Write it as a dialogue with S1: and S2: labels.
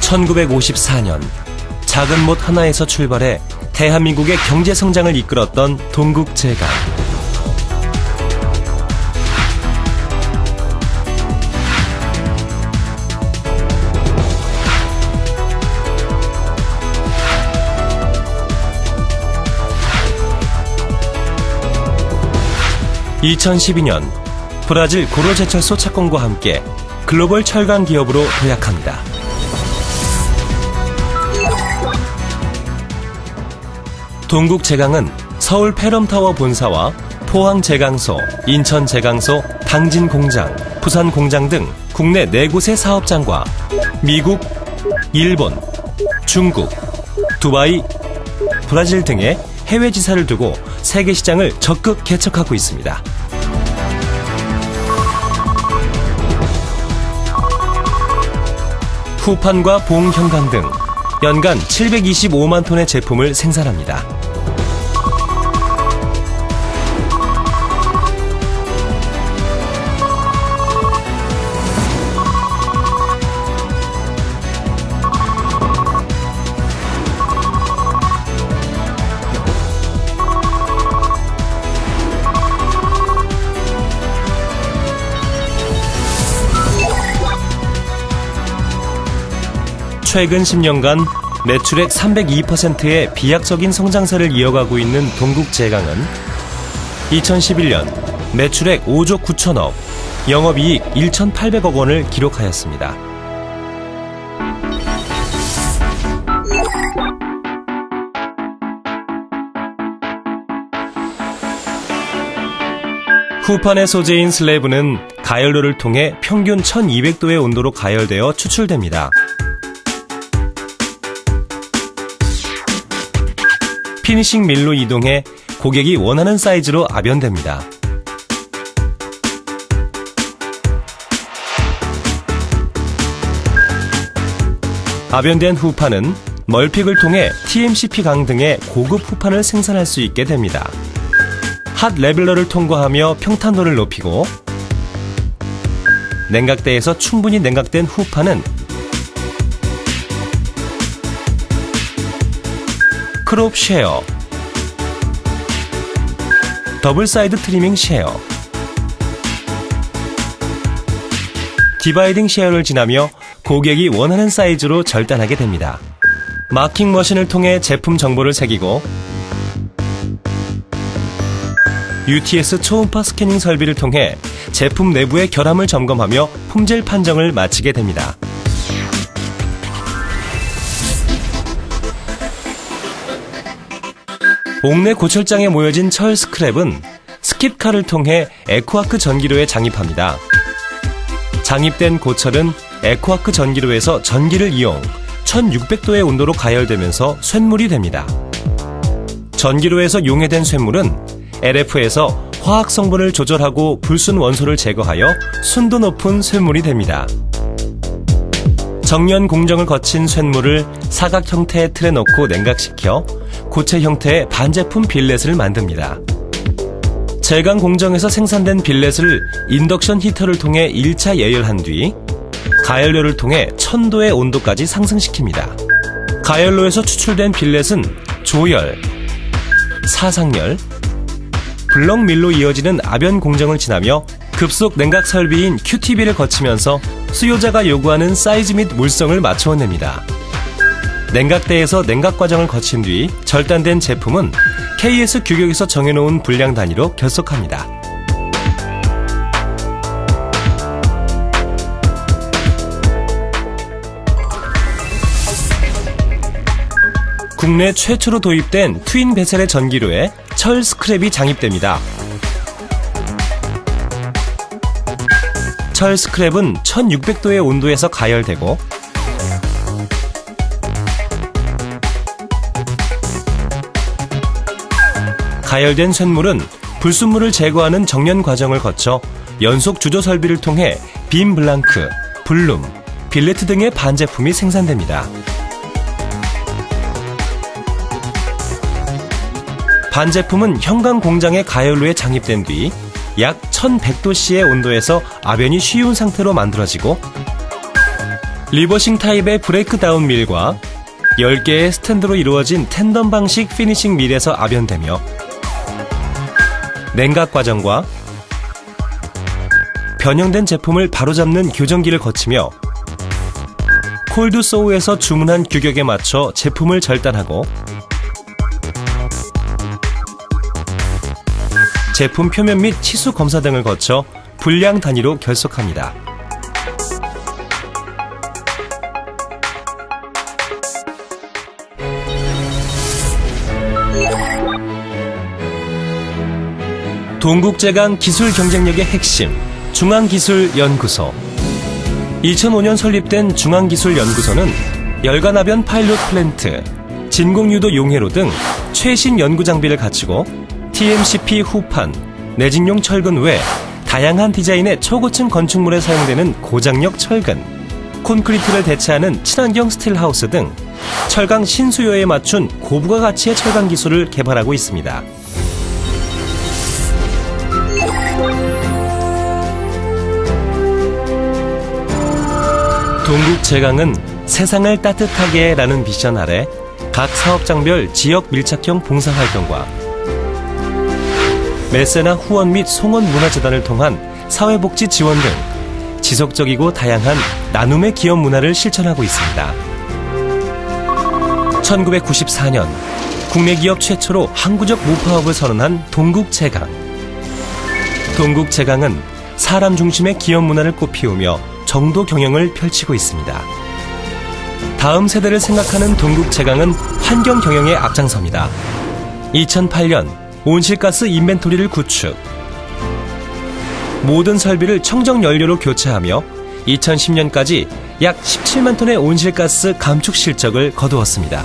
S1: 1954년 작은 못 하나에서 출발해 대한민국의 경제 성장을 이끌었던 동국제가. (2012년) 브라질 고로 제철소 착공과 함께 글로벌 철강 기업으로 도약합니다. 동국 제강은 서울 페럼타워 본사와 포항 제강소, 인천 제강소, 당진 공장, 부산 공장 등 국내 4곳의 사업장과 미국, 일본, 중국, 두바이, 브라질 등의 해외 지사를 두고 세계 시장을 적극 개척하고 있습니다. 후판과 봉 형광 등 연간 725만 톤의 제품을 생산합니다. 최근 10년간 매출액 302%의 비약적인 성장세를 이어가고 있는 동국제강은 2011년 매출액 5조 9천억, 영업이익 1,800억 원을 기록하였습니다. 후판의 소재인 슬래브는 가열로를 통해 평균 1200도의 온도로 가열되어 추출됩니다. 피니싱 밀로 이동해 고객이 원하는 사이즈로 압연됩니다. 압연된 후판은 멀픽을 통해 TMCP 강 등의 고급 후판을 생산할 수 있게 됩니다. 핫 레벨러를 통과하며 평탄도를 높이고 냉각대에서 충분히 냉각된 후판은 크롭 쉐어 더블 사이드 트리밍 쉐어 디바이딩 쉐어를 지나며 고객이 원하는 사이즈로 절단하게 됩니다. 마킹 머신을 통해 제품 정보를 새기고 UTS 초음파 스캐닝 설비를 통해 제품 내부의 결함을 점검하며 품질 판정을 마치게 됩니다. 옥내 고철장에 모여진 철 스크랩은 스킵카를 통해 에코아크 전기로에 장입합니다. 장입된 고철은 에코아크 전기로에서 전기를 이용 1600도의 온도로 가열되면서 쇳물이 됩니다. 전기로에서 용해된 쇳물은 LF에서 화학 성분을 조절하고 불순 원소를 제거하여 순도 높은 쇳물이 됩니다. 정년 공정을 거친 쇳물을 사각 형태의 틀에 넣고 냉각시켜 고체 형태의 반제품 빌렛을 만듭니다. 제강 공정에서 생산된 빌렛을 인덕션 히터를 통해 1차 예열한 뒤 가열료를 통해 1000도의 온도까지 상승시킵니다. 가열로에서 추출된 빌렛은 조열, 사상열, 블럭밀로 이어지는 압연 공정을 지나며 급속 냉각 설비인 QTB를 거치면서 수요자가 요구하는 사이즈 및 물성을 맞춰냅니다. 냉각대에서 냉각 과정을 거친 뒤 절단된 제품은 KS 규격에서 정해놓은 분량 단위로 결속합니다. 국내 최초로 도입된 트윈 베셀의 전기로에 철 스크랩이 장입됩니다. 철 스크랩은 1600도의 온도에서 가열되고 가열된 쇳물은 불순물을 제거하는 정년 과정을 거쳐 연속 주조 설비를 통해 빔 블랑크, 블룸, 빌레트 등의 반제품이 생산됩니다. 반제품은 형광 공장의 가열로에 장입된 뒤 약 1100도씨의 온도에서 압연이 쉬운 상태로 만들어지고 리버싱 타입의 브레이크다운 밀과 10개의 스탠드로 이루어진 텐덤 방식 피니싱 밀에서 압연되며 냉각 과정과 변형된 제품을 바로잡는 교정기를 거치며 콜드 소우에서 주문한 규격에 맞춰 제품을 절단하고 제품 표면 및 치수 검사 등을 거쳐 분량 단위로 결속합니다. 동국제강 기술 경쟁력의 핵심 중앙기술연구소 2005년 설립된 중앙기술연구소는 열간압연 파일럿 플랜트, 진공유도 용해로 등 최신 연구 장비를 갖추고 TMCP 후판, 내진용 철근 외 다양한 디자인의 초고층 건축물에 사용되는 고장력 철근, 콘크리트를 대체하는 친환경 스틸하우스 등 철강 신수요에 맞춘 고부가 가치의 철강 기술을 개발하고 있습니다. 동국 제강은 세상을 따뜻하게 라는 미션 아래 각 사업장별 지역 밀착형 봉사활동과 메세나 후원 및 송원 문화재단을 통한 사회복지 지원 등 지속적이고 다양한 나눔의 기업 문화를 실천하고 있습니다. 1994년 국내 기업 최초로 항구적 무파업을 선언한 동국제강. 동국제강은 사람 중심의 기업 문화를 꽃피우며 정도 경영을 펼치고 있습니다. 다음 세대를 생각하는 동국제강은 환경 경영에 앞장섭니다. 2008년 온실가스 인벤토리를 구축. 모든 설비를 청정 연료로 교체하며 2010년까지 약 17만 톤의 온실가스 감축 실적을 거두었습니다.